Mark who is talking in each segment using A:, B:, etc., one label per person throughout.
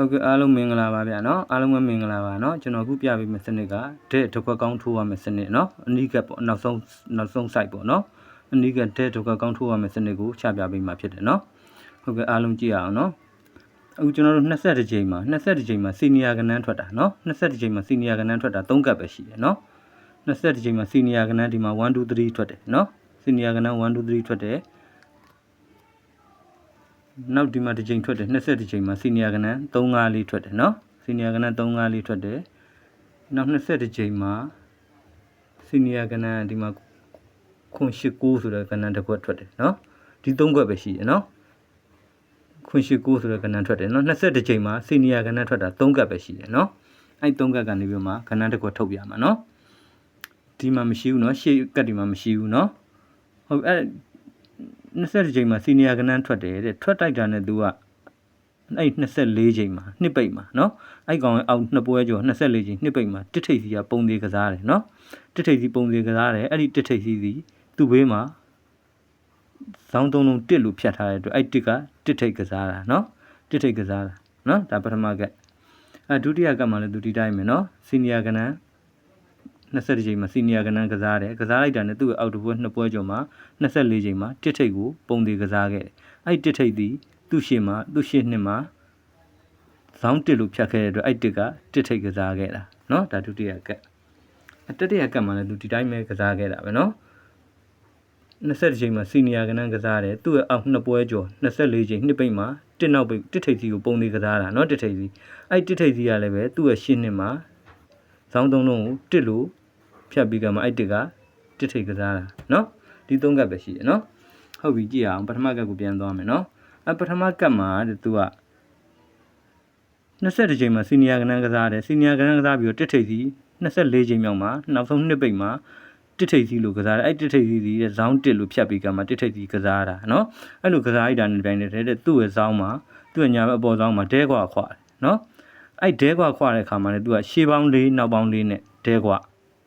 A: ဟုတ်ကဲ့အားလုံးမင်္ဂလာပါဗျာနော်အားလုံးပဲမင်္ဂလာပါနော်ကျွန်တော်အခုပြပေးမယ့်စနစ်ကတဲ့တစ်ခွက်ကောင်းထိုးရမယ့်စနစ်နော်အနီးကပ်ပေါ့နောက်ဆုံးနောက်ဆုံး site ပေါ့နော်အနီးကပ်တဲ့တစ်ခွက်ကောင်းထိုးရမယ့်စနစ်ကိုချပြပေးမှာဖြစ်တယ်နော်ဟုတ်ကဲ့အားလုံးကြည့်အောင်နော်အခုကျွန်တော်တို့22ချိန်မှာ22ချိန်မှာစီနီယာကနန်းထွက်တာနော်22ချိန်မှာစီနီယာကနန်းထွက်တာ3ကပ်ပဲရှိတယ်နော်22ချိန်မှာစီနီယာကနန်းဒီမှာ1 2 3ထွက်တယ်နော်စီနီယာကနန်း1 2 3ထွက်တယ် နောက်ဒီမှာတစ်ချိန်ထွက်တယ်20ချိန်မှာစီနီယာကနန်း3 5လေးထွက်တယ်နော်စီနီယာကနန်း3 5လေးထွက်တယ်နောက်20ချိန်မှာစီနီယာကနန်းဒီမှာခွန်ရှိ9ဆိုတဲ့ကနန်းတစ်ခွက်ထွက်တယ်နော်ဒီ3ခွက်ပဲရှိတယ်နော်ခွန်ရှိ9ဆိုတဲ့ကနန်းထွက်တယ်နော်20ချိန်မှာစီနီယာကနန်းထွက်တာ3ကပ်ပဲရှိတယ်နော်အဲ့3ကပ်ကနေပြီးမှကနန်းတစ်ခွက်ထုတ်ပြမှာနော်ဒီမှာမရှိဘူးနော်ရှေ့ကပ်ဒီမှာမရှိဘူးနော်ဟုတ်အဲ့ 20ချိန်မှာစီနီယာကနန်းထွက်တယ်တဲ့ထွက်တိုက်တာနဲ့ तू ကအဲ့24ချိန်မှာနှစ်ပိတ်မှာเนาะအဲ့ကောင်အောက်နှစ်ပွဲကျော်24ချိန်နှစ်ပိတ်မှာတစ်ထိပ်စီကပုံသေးကစားတယ်เนาะတစ်ထိပ်စီပုံသေးကစားတယ်အဲ့ဒီတစ်ထိပ်စီစီသူ့ဘေးမှာဇောင်းသုံးလုံးတစ်လို့ဖြတ်ထားတဲ့အတွက်အဲ့တစ်ကတစ်ထိပ်ကစားတာเนาะတစ်ထိပ်ကစားတာเนาะဒါပထမကအဲဒုတိယကမှလည်းသူဒီတိုင်းပဲเนาะစီနီယာကနန်း 20ချိန်မှာစီနီယာကနန်းကစားတယ်ကစားလိုက်တာနဲ့သူ့ရဲ့အောက်တပွဲနှစ်ပွဲကျော်မှာ24ချိန်မှာတစ်ထိပ်ကိုပုံသေးကစားခဲ့တယ်အဲ့တစ်ထိပ်သည်သူ့ရှေ့မှာသူ့ရှေ့နှစ်မှာဇောင်းတစ်လို့ဖြတ်ခဲ့တဲ့အတွက်အဲ့တစ်ကတစ်ထိပ်ကစားခဲ့တာเนาะဒါဒုတိယကက်အတတိယကက်မှာလည်းသူဒီတိုင်းပဲကစားခဲ့တာပဲเนาะ20ချိန်မှာစီနီယာကနန်းကစားတယ်သူ့ရဲ့အောက်နှစ်ပွဲကျော်24ချိန်နှစ်ပိတ်မှာတစ်နောက်ပိတ်တစ်ထိပ်စီကိုပုံသေးကစားတာเนาะတစ်ထိပ်စီအဲ့တစ်ထိပ်စီကလည်းပဲသူ့ရဲ့ရှင်းနှစ်မှာဇောင်းသုံးလုံးကိုတစ်လို့ ဖြတ်ပြီးကမှအဲ့တစ်ကတစ်ထိတ်ကစားတာနော်ဒီသုံးကပ်ပဲရှိတယ်နော်ဟုတ်ပြီကြည့်အောင်ပထမကပ်ကိုပြန်သွားမယ်နော်အပထမကပ်မှာတူက20ချိန်မှာစီနီယာကဏန်းကစားတယ်စီနီယာကဏန်းကစားပြီးတော့တစ်ထိပ်စီ24ချိန်မြောက်မှာနောက်ဆုံးနှစ်ပိတ်မှာတစ်ထိပ်စီလို့ကစားတယ်အဲ့တစ်ထိပ်စီဒီဇောင်းတစ်လို့ဖြတ်ပြီးကမှတစ်ထိပ်စီကစားတာနော်အဲ့လိုကစားလိုက်တာနဲ့တိုင်းတဲ့တဲ့သူ့ရဲ့ဇောင်းမှာသူ့ရဲ့ညာဘက်အပေါ်ဇောင်းမှာဒဲကွာခွာတယ်နော်အဲ့ဒဲကွာခွာတဲ့အခါမှာလည်းသူကရှေးပေါင်း၄နောက်ပေါင်း၄နဲ့ဒဲကွာ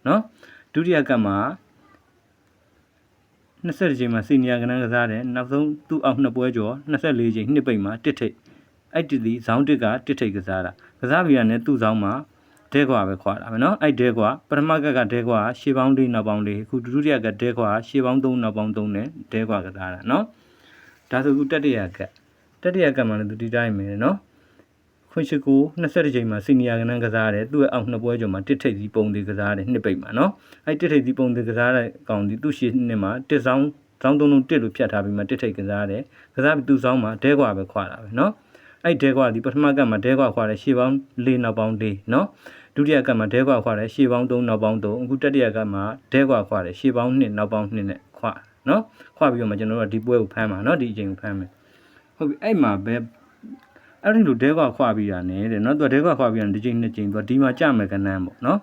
A: เนาะဒုတိယကပ်မှာ20ချိန်မှာစီနီယာကနန်းကစားတယ်နောက်ဆုံးသူ့အောက်နှစ်ပွဲကျော်24ချိန်နှစ်ပိတ်မှာတစ်ထိပ်အဲ့ဒီဒီဇောင်းတစ်ကတစ်ထိပ်ကစားတာကစားပြီးရတဲ့သူ့ဇောင်းမှာဒဲကွာပဲခွာတာပဲเนาะအဲ့ဒဲကွာပထမကကဒဲကွာရှေးပေါင်းလေးနောက်ပေါင်းလေးအခုဒုတိယကဒဲကွာရှေးပေါင်း3နောက်ပေါင်း3နဲ့ဒဲကွာကစားတာเนาะဒါဆိုအခုတတိယကတတိယကမှလည်းသူဒီတိုင်းပဲเนาะ ခွင့်ရှိကို20ချိန်မှာစီနီယာကဏ္ဍကစားရတယ်သူ့ရဲ့အောက်နှစ်ပွဲကျော်မှာတစ်ထိပ်စီပုံသေးကစားရတယ်နှစ်ပိတ်မှာနော်အဲ့တစ်ထိပ်စီပုံသေးကစားတဲ့ကောင်ဒီသူ့ရှေ့နှစ်မှာတစ်ဆောင်ဆောင်းသုံးလုံးတစ်လို့ဖြတ်ထားပြီးမှတစ်ထိပ်ကစားရတယ်ကစားပြီးသူ့ဆောင်မှာဒဲကွာပဲခွာတာပဲနော်အဲ့ဒဲကွာဒီပထမကတ်မှာဒဲကွာခွာတယ်ရှေ့ပေါင်း၄နောက်ပေါင်း၄နော်ဒုတိယကတ်မှာဒဲကွာခွာတယ်ရှေ့ပေါင်း၃နောက်ပေါင်း၃အခုတတိယကတ်မှာဒဲကွာခွာတယ်ရှေ့ပေါင်း၂နောက်ပေါင်း၂နဲ့ခွာနော်ခွာပြီးတော့မှကျွန်တော်တို့ကဒီပွဲကိုဖမ်းမှာနော်ဒီအချိန်ကိုဖမ်းမယ်ဟုတ်ပြီအဲ့မှာပဲ အဲ့ဒီလိုဒဲကွာခွာပြီးတာနဲ့တဲ့နော်သူကဒဲကွာခွာပြီးတာဒီချိန်နှစ်ချိန်သူကဒီမှာကြမယ်ကနန်းပေါ့နော်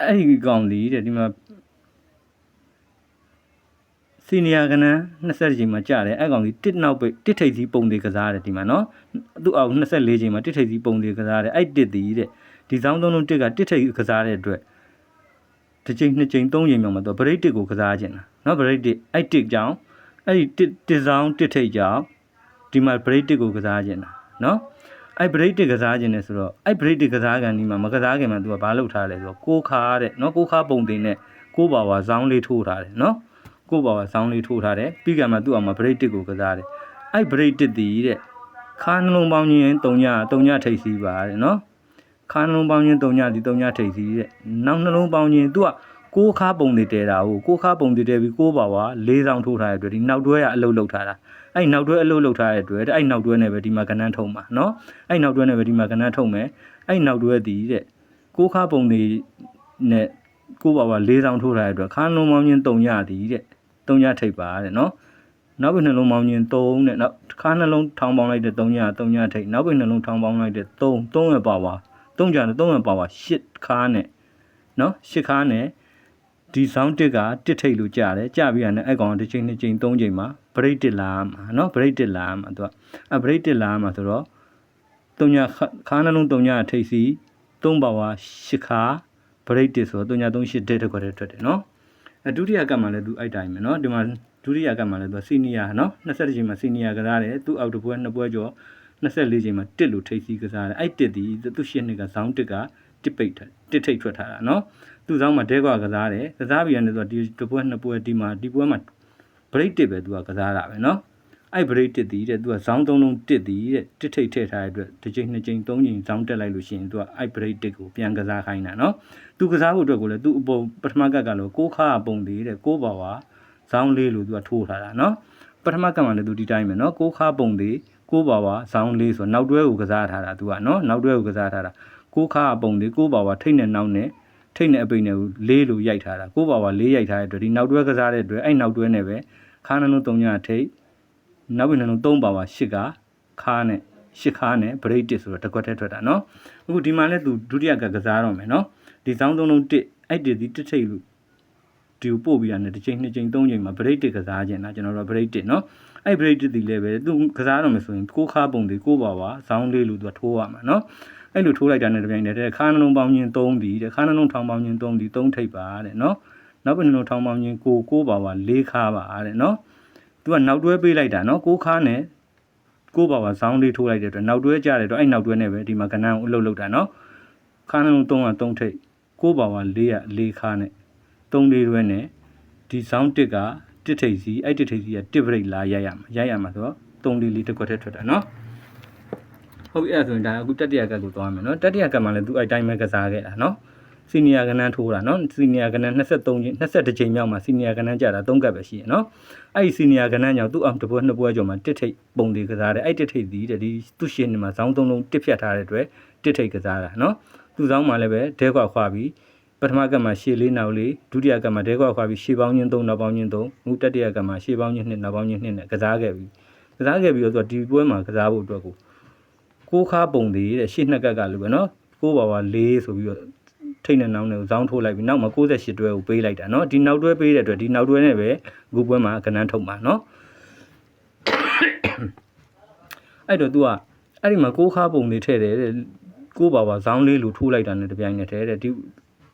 A: အဲ့ဒီကောင်လေးတဲ့ဒီမှာစီနီယာကနန်း20ချိန်မှာကြတယ်အဲ့ကောင်ကြီးတစ်နောက်ပိတ်တစ်ထိပ်စီးပုံတွေကစားတယ်ဒီမှာနော်သူ့အောင်24ချိန်မှာတစ်ထိပ်စီးပုံတွေကစားတယ်အဲ့တစ်တီးတဲ့ဒီဆောင်သုံးလုံးတစ်ကတစ်ထိပ်ကစားတဲ့အတွက်တစ်ချိန်နှစ်ချိန်သုံးချိန်မြောက်မှာသူဘရိတ်တစ်ကိုကစားခြင်းလားနော်ဘရိတ်တစ်အဲ့တစ်ကြောင့်အဲ့ဒီတစ်ဆောင်တစ်ထိပ်ကြောင့် ဒီမှာဗရိတ်တစ်ကိုကစားခြင်းလားနော်အဲ့ဗရိတ်တစ်ကစားခြင်းနဲ့ဆိုတော့အဲ့ဗရိတ်တစ်ကစားကန်ဒီမှာမကစားခင်မှာသူကဘာလုပ်ထားလဲဆိုတော့ကိုခါတဲ့နော်ကိုခါပုံတင်နဲ့ကိုပါဝါဇောင်းလေးထိုးထားတယ်နော်ကိုပါဝါဇောင်းလေးထိုးထားတယ်ပြီးကမှသူ့အောင်မှာဗရိတ်တစ်ကိုကစားတယ်အဲ့ဗရိတ်တစ်တည်တဲ့ခါနှလုံးပေါင်းခြင်း3ည3ညထိပ်စီးပါတဲ့နော်ခါနှလုံးပေါင်းခြင်း3ညဒီ3ညထိပ်စီးတဲ့နောက်နှလုံးပေါင်းခြင်းသူက ကိုခါပုံတွေတဲတာကိုကိုခါပုံတွေတဲပြီးကိုပါဝါ၄ဆောင်ထိုးထားတဲ့အတွက်ဒီနောက်တွဲကအလုတ်လုတ်ထားတာအဲ့နောက်တွဲအလုတ်လုတ်ထားတဲ့အတွက်အဲ့နောက်တွဲနဲ့ပဲဒီမှာကဏ္ဍထုံမှာနော်အဲ့နောက်တွဲနဲ့ပဲဒီမှာကဏ္ဍထုံမယ်အဲ့နောက်တွဲတည်တဲ့ကိုခါပုံတွေနဲ့ကိုပါဝါ၄ဆောင်ထိုးထားတဲ့အတွက်ခါနှလုံးပေါင်းခြင်း3ညတည်တဲ့3ညထိပ်ပါတဲ့နော်နောက်ဘက်နှလုံးပေါင်းခြင်း3တဲ့နောက်ခါနှလုံးထောင်းပေါင်းလိုက်တဲ့3ည3ညထိပ်နောက်ဘက်နှလုံးထောင်းပေါင်းလိုက်တဲ့3 3ရပါဝါ3ကြတယ်3ရပါဝါ8ခါနဲ့နော်8ခါနဲ့ ဒီ sound တစ်ကတစ်ထိတ်လို့ကြားတယ်ကြားပြီးရတဲ့အဲ့ကောင်တစ်ချိန်နှစ်ချိန်သုံးချိန်မှာ break တစ်လာမှာနော် break တစ်လာမှာသူကအဲ break တစ်လာမှာဆိုတော့သုံးညခါနှလုံးသုံးညထိတ်စီသုံးပါဝါရှစ်ခါ break တစ်ဆိုတော့သုံးညသုံးရှစ်တဲ့တစ်ခွက်တည်းထွက်တယ်နော်အဲဒုတိယကပ်မှာလည်းသူအဲ့တိုင်းပဲနော်ဒီမှာဒုတိယကပ်မှာလည်းသူက senior နော်20ချိန်မှာ senior ကစားတယ်သူ့အောက်တစ်ပွဲနှစ်ပွဲကျော်24ချိန်မှာတစ်လို့ထိတ်စီကစားတယ်အဲ့တစ်ဒီသူ့ရှစ်နှစ်က sound တစ်ကတစ်ပိတ်တစ်ထိတ်ထွက်ထားတာနော် သူ့ဇောင်းမှာတဲကွာကစားတယ်ကစားပြီးရတယ်ဆိုတော့ဒီတစ်ပွဲနှစ်ပွဲဒီမှာဒီပွဲမှာ break တစ်ပဲသူကကစားတာပဲနော်အဲ့ break တစ်ဒီတဲ့သူကဇောင်းသုံးလုံးတစ်ဒီတဲ့တစ်ထိတ်ထည့်ထားတဲ့အတွက်တစ်ချိန်နှစ်ချိန်သုံးချိန်ဇောင်းတက်လိုက်လို့ရှိရင်သူကအဲ့ break တစ်ကိုပြန်ကစားခိုင်းတာနော်သူကစားဖို့အတွက်ကိုလည်းသူအပေါ်ပထမကက်ကလို့ကိုးခါပုံသေးတဲ့ကိုးပါဝါဇောင်းလေးလို့သူကထိုးထားတာနော်ပထမကက်ကမှလည်းသူဒီတိုင်းပဲနော်ကိုးခါပုံသေးကိုးပါဝါဇောင်းလေးဆိုနောက်တွဲကိုကစားထားတာသူကနော်နောက်တွဲကိုကစားထားတာကိုးခါပုံသေးကိုးပါဝါထိတ်နဲ့နောက်နဲ့ ထိတ်နဲ့အပိတ်နဲ့ကိုလေးလို့ရိုက်ထားတာကိုးပါဝါလေးရိုက်ထားတဲ့အတွက်ဒီနောက်တွဲကစားတဲ့အတွက်အဲ့နောက်တွဲနဲ့ပဲခါနှလုံး၃ညထိတ်နောက်ပြီးနှလုံး၃ပါဝါ၈ကခါနဲ့ရှစ်ခါနဲ့ break တစ်ဆိုတော့တစ်ခွက်ထဲထွက်တာနော်အခုဒီမှာလဲသူဒုတိယကကစားတော့မယ်နော်ဒီစောင်းသုံးလုံးတစ်အဲ့ဒီဒီတစ်ထိတ်လို့ဒီကိုပို့ပြီးရတယ်တစ်ချိန်နှစ်ချိန်သုံးချိန်မှာ break တစ်ကစားခြင်းนะကျွန်တော်တို့ break တစ်နော်အဲ့ break တစ်ဒီလည်းပဲသူကစားတော့မယ်ဆိုရင်ကိုးခါပုံဒီကိုးပါပါစောင်းလေးလို့သူကထိုးရမှာနော် အဲ့လိုထိုးလိုက်တာနဲ့တပြိုင်တည်းတဲ့ခါနှလုံးပေါင်းခြင်း3ဒီတဲ့ခါနှလုံးထောင်ပေါင်းခြင်း3ဒီ3ထိပ်ပါတဲ့နော်နောက်ပြီးနှလုံးထောင်ပေါင်းခြင်းကိုကိုးပါပါ4ခါပါတဲ့နော်သူကနောက်တွဲပေးလိုက်တာနော်ကိုးခါနဲ့ကိုးပါပါဇောင်းလေးထိုးလိုက်တဲ့အတွက်နောက်တွဲကြတဲ့အတွက်အဲ့နောက်တွဲနဲ့ပဲဒီမှာကဏ္ဍကိုအလုပ်လုပ်တာနော်ခါနှလုံး3က3ထိပ်ကိုးပါပါ4က4ခါနဲ့3လေးတွဲနဲ့ဒီဇောင်းတစ်ကတစ်ထိပ်စီအဲ့တစ်ထိပ်စီကတစ်ဘရိတ်လာရိုက်ရမှာရိုက်ရမှာဆိုတော့3လေးလေးတစ်ခွက်ထဲထွက်တာနော် ဟုတ်ပြီအဲ့ဒါဆိုရင်ဒါအခုတတိယကတ်ကိုသွားမယ်နော်တတိယကတ်မှာလည်းသူအဲ့တိုင်းပဲကစားခဲ့တာနော်စီနီယာကနန်းထိုးတာနော်စီနီယာကနန်း23ချိန်22ချိန်မြောက်မှာစီနီယာကနန်းကြာတာ3ကတ်ပဲရှိရနော်အဲ့ဒီစီနီယာကနန်းကြောင့်သူ့အောင်တစ်ပွဲနှစ်ပွဲကျော်မှာတစ်ထိပ်ပုံတွေကစားတယ်အဲ့တစ်ထိပ်ဒီတဲ့ဒီသူ့ရှင်နေမှာဇောင်းသုံးလုံးတစ်ဖြတ်ထားတဲ့အတွက်တစ်ထိပ်ကစားတာနော်သူ့ဇောင်းမှာလည်းပဲဒဲကွာခွာပြီးပထမကတ်မှာရှေ့လေးနောက်လေးဒုတိယကတ်မှာဒဲကွာခွာပြီးရှေ့ပေါင်းချင်း3နောက်ပေါင်းချင်း3ငုတတိယကတ်မှာရှေ့ပေါင်းချင်း2နောက်ပေါင်းချင်း2နဲ့ကစားခဲ့ပြီးကစားခဲ့ပြီးတော့သူကဒီပွဲမှာကစားဖို့အတွက်ကို ကိုးခါပုံသေးတဲ့ရှေ့နှစ်ကက်ကလိုပဲနော်ကိုးပါပါ၄ဆိုပြီးတော့ထိတ်နေနောင်းနဲ့ဇောင်းထိုးလိုက်ပြီးနောက်မှာ68တွဲကိုပေးလိုက်တာနော်ဒီနောက်တွဲပေးတဲ့အတွက်ဒီနောက်တွဲနဲ့ပဲအခုပွဲမှာကဏန်းထုတ်မှာနော်အဲ့တော့ तू ကအဲ့ဒီမှာကိုးခါပုံတွေထည့်တယ်တဲ့ကိုးပါပါဇောင်းလေးလိုထိုးလိုက်တာနဲ့တပြိုင်နက်တည်းတဲ့ဒီ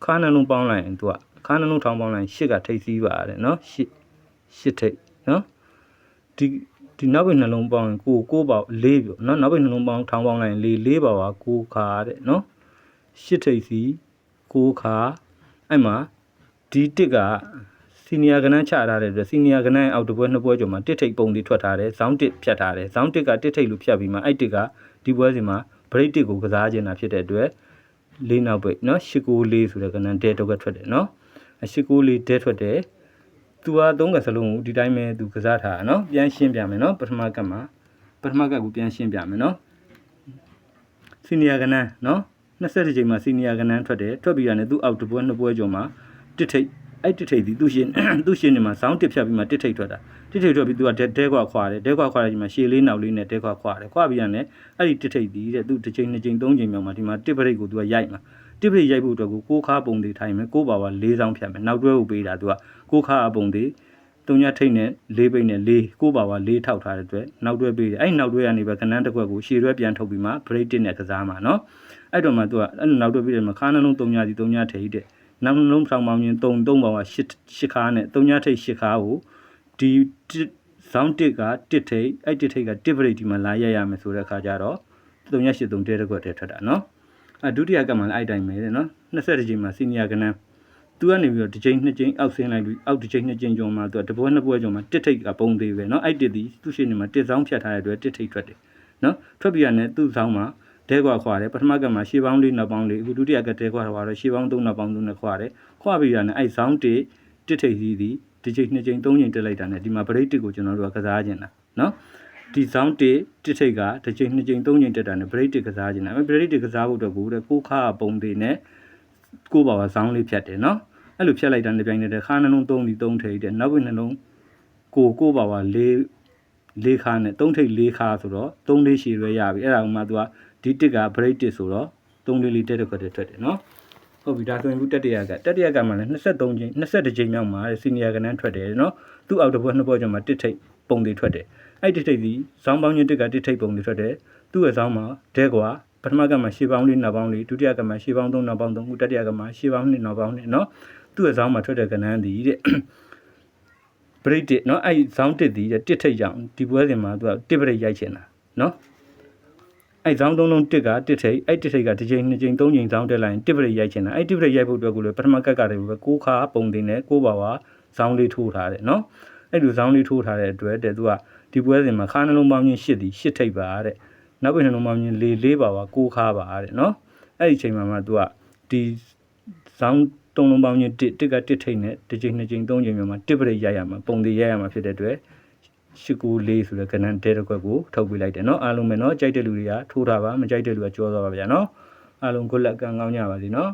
A: ခါနန်လုံးပေါင်းလိုက်ရင် तू ကခါနန်လုံးထောင်းပေါင်းလိုက်ရှစ်ကထိတ်စည်းပါတယ်နော်ရှစ်ရှစ်ထိတ်နော်ဒီ ဒီနောက်ဘက်နှလုံးပေါင်းရင်ကိုကိုပါ၄ပြောနော်နောက်ဘက်နှလုံးပေါင်းထောင်းပေါင်းလိုက်ရင်၄၄ပါပါကိုခါတဲ့နော်ရှစ်ထိပ်စီကိုခါအဲ့မှာဒီတစ်ကစီနီယာကနန်းချထားတဲ့အတွက်စီနီယာကနန်းအောက်တပွဲနှစ်ပွဲကျော်မှာတစ်ထိပ်ပုံလေးထွက်ထားတယ်ဇောင်းတစ်ဖြတ်ထားတယ်ဇောင်းတစ်ကတစ်ထိပ်လိုဖြတ်ပြီးမှအဲ့တစ်ကဒီပွဲစဉ်မှာဘရိတ်တစ်ကိုကစားခြင်းတာဖြစ်တဲ့အတွက်လေးနောက်ပိတ်နော်ရှစ်ကိုလေးဆိုတဲ့ကနန်းတဲတော့ကထွက်တယ်နော်အရှစ်ကိုလေးတဲထွက်တယ် သူကသုံးကစလုံးကိုဒီတိုင်းပဲသူကစားထားတာနော်ပြန်ရှင်းပြမယ်နော်ပထမကတ်မှာပထမကတ်ကိုပြန်ရှင်းပြမယ်နော်စီနီယာကနန်းနော်20ချိန်မှာစီနီယာကနန်းထွက်တယ်ထွက်ပြီးရတယ်သူအောက်တပွဲနှစ်ပွဲကျော်မှာတစ်ထိပ်အဲ့တစ်ထိပ်ဒီသူ့ရှင်သူ့ရှင်နေမှာဆောင်းတစ်ဖြတ်ပြီးမှတစ်ထိပ်ထွက်တာတစ်ထိပ်ထွက်ပြီးသူကတဲခွာခွာတယ်တဲခွာခွာတယ်ဒီမှာရှေလေးနောက်လေးနဲ့တဲခွာခွာတယ်ခွာပြီးရတယ်အဲ့ဒီတစ်ထိပ်ဒီတဲ့သူတစ်ချိန်နှစ်ချိန်သုံးချိန်မြောက်မှာဒီမှာတစ်ပရိတ်ကိုသူကရိုက်မှာ တစ်ပရိတ်ရိုက်ဖို့အတွက်ကိုကိုးခါပုံတွေထိုင်မယ်ကိုးပါပါ၄စောင်းဖြတ်မယ်နောက်တွဲကိုပေးတာသူကကိုးခါအပုံတွေတုံညထိတ်နဲ့၄ပိတ်နဲ့၄ကိုးပါပါ၄ထောက်ထားတဲ့အတွက်နောက်တွဲပေးတယ်အဲ့နောက်တွဲကနေပဲကနန်းတစ်ခွက်ကိုရှေ့တွဲပြန်ထုတ်ပြီးမှ break တစ်နဲ့ကစားမှာနော်အဲ့တော့မှသူကအဲ့နောက်တွဲပေးတယ်မှာခါနှလုံးတုံညစီတုံညထိတ်တဲ့နောက်နှလုံးဆောင်ပေါင်းချင်း3 3ပါပါ8 8ခါနဲ့တုံညထိတ်8ခါကိုဒီဇောင်းတစ်ကတစ်ထိတ်အဲ့တစ်ထိတ်ကတစ် break ဒီမှာလာရရမယ်ဆိုတဲ့အခါကျတော့တုံည8 3တဲတစ်ခွက်တည်းထွက်တာနော် အဲဒုတိယကပ်မှာလည်းအဲ့တိုင်းပဲတဲ့နော်20ကြိမ်မှာစီနီယာကနန်းသူကနေပြီးတော့တစ်ကြိမ်နှစ်ကြိမ်အောက်ဆင်းလိုက်ပြီးအောက်တစ်ကြိမ်နှစ်ကြိမ်ကျော်မှာသူကတပွဲနှစ်ပွဲကျော်မှာတစ်ထိပ်ကပုံသေးပဲနော်အဲ့တစ်ဒီသူ့ရှေ့နေမှာတစ်ဆောင်ဖြတ်ထားတဲ့အတွက်တစ်ထိပ်ထွက်တယ်နော်ထွက်ပြီးရတဲ့သူ့ဆောင်မှာဒဲခွာခွာတယ်ပထမကပ်မှာရှေးပေါင်းလေးနှစ်ပေါင်းလေးအခုဒုတိယကပ်ဒဲခွာခွာတော့ရှေးပေါင်းသုံးနှစ်ပေါင်းသုံးနှစ်ခွာတယ်ခွာပြီးရတဲ့အဲ့ဆောင်တစ်တစ်ထိပ်စီးသည်ဒီကြိမ်နှစ်ကြိမ်သုံးကြိမ်တက်လိုက်တာနဲ့ဒီမှာဗရိတ်တစ်ကိုကျွန်တော်တို့ကကစားခြင်းလားနော် ဒီဇောင်းတစ်တစ်ထိပ်ကတစ်ချိန်နှစ်ချိန်သုံးချိန်တက်တာနဲ့ break တစ်ကစားခြင်းနဲ့ break တစ်ကစားဖို့အတွက်ကိုတဲ့ကိုခါပုံသေးနဲ့ကိုပါပါဇောင်းလေးဖြတ်တယ်နော်အဲ့လိုဖြတ်လိုက်တာနဲ့ပြိုင်နေတဲ့ခါနှလုံးသုံးပြီးသုံးထိပ်တဲ့နောက်ပြီးနှလုံးကိုကိုပါပါလေးလေးခါနဲ့သုံးထိပ်လေးခါဆိုတော့သုံးလေးရှည်ရွဲရပြီအဲ့ဒါဥမာ तू ကဒီတစ်က break တစ်ဆိုတော့သုံးလေးလေးတက်တဲ့ခွက်တက်ထွက်တယ်နော်ဟုတ်ပြီဒါဆိုရင်ခုတက်တရကတက်တရကမှလည်း23ချိန်21ချိန်မြောက်မှာစီနီယာကနန်းထွက်တယ်နော်သူ့အောက်တစ်ပွဲနှစ်ပွဲကျော်မှာတစ်ထိပ်ပုံတွေထွက်တယ် အဲ့တိထိပ်သည်ဇောင်းပေါင်းချင်းတက်ကတိထိပ်ပုံတွေထွက်တယ်သူ့ရဲ့ဇောင်းမှာဒဲကွာပထမကမှာရှေးပေါင်းလေးနောက်ပေါင်းလေးဒုတိယကမှာရှေးပေါင်းသုံးနောက်ပေါင်းသုံးခုတတိယကမှာရှေးပေါင်းနှစ်နောက်ပေါင်းနှစ်နော်သူ့ရဲ့ဇောင်းမှာထွက်တဲ့ကဏ္ဍသည်တဲ့ပရိတ်တစ်နော်အဲ့ဇောင်းတစ်သည်တဲ့တစ်ထိပ်ကြောင့်ဒီပွဲစဉ်မှာသူကတစ်ပရိတ်ရိုက်ချင်တာနော်အဲ့ဇောင်းသုံးလုံးတစ်ကတစ်ထိပ်အဲ့တစ်ထိပ်ကတစ်ချိန်နှစ်ချိန်သုံးချိန်ဇောင်းတက်လိုက်ရင်တစ်ပရိတ်ရိုက်ချင်တာအဲ့တစ်ပရိတ်ရိုက်ဖို့အတွက်ကိုလေပထမကက်ကတည်းကကိုးခါပုံတင်နဲ့ကိုးပါပါဇောင်းလေးထိုးထားတယ်နော်အဲ့လိုဇောင်းလေးထိုးထားတဲ့အတွက်တဲ့သူက ဒီပွဲစဉ်မှာခါနှလုံးပေါင်းချင်းရှစ်တီရှစ်ထိပ်ပါတဲ့နောက်ပြီးနှလုံးပေါင်းချင်းလေးလေးပါဝါကိုးခါပါတဲ့နော်အဲ့ဒီချိန်မှာမှသူကဒီဇောင်းသုံးလုံးပေါင်းချင်းတစ်တစ်ကတစ်ထိပ်နဲ့တစ်ချိန်နှစ်ချိန်သုံးချိန်မျိုးမှာတစ်ပရိတ်ရိုက်ရမှာပုံသေးရိုက်ရမှာဖြစ်တဲ့အတွက် ရှိကူလေးဆိုတဲ့ကဏ္ဍတဲတစ်ခွက်ကိုထုတ်ပေးလိုက်တယ်เนาะအားလုံးပဲเนาะကြိုက်တဲ့လူတွေကထိုးထားပါမကြိုက်တဲ့လူကကြောသွားပါဗျာเนาะအားလုံးကိုလက်ကံကောင်းကြပါစေเนาะ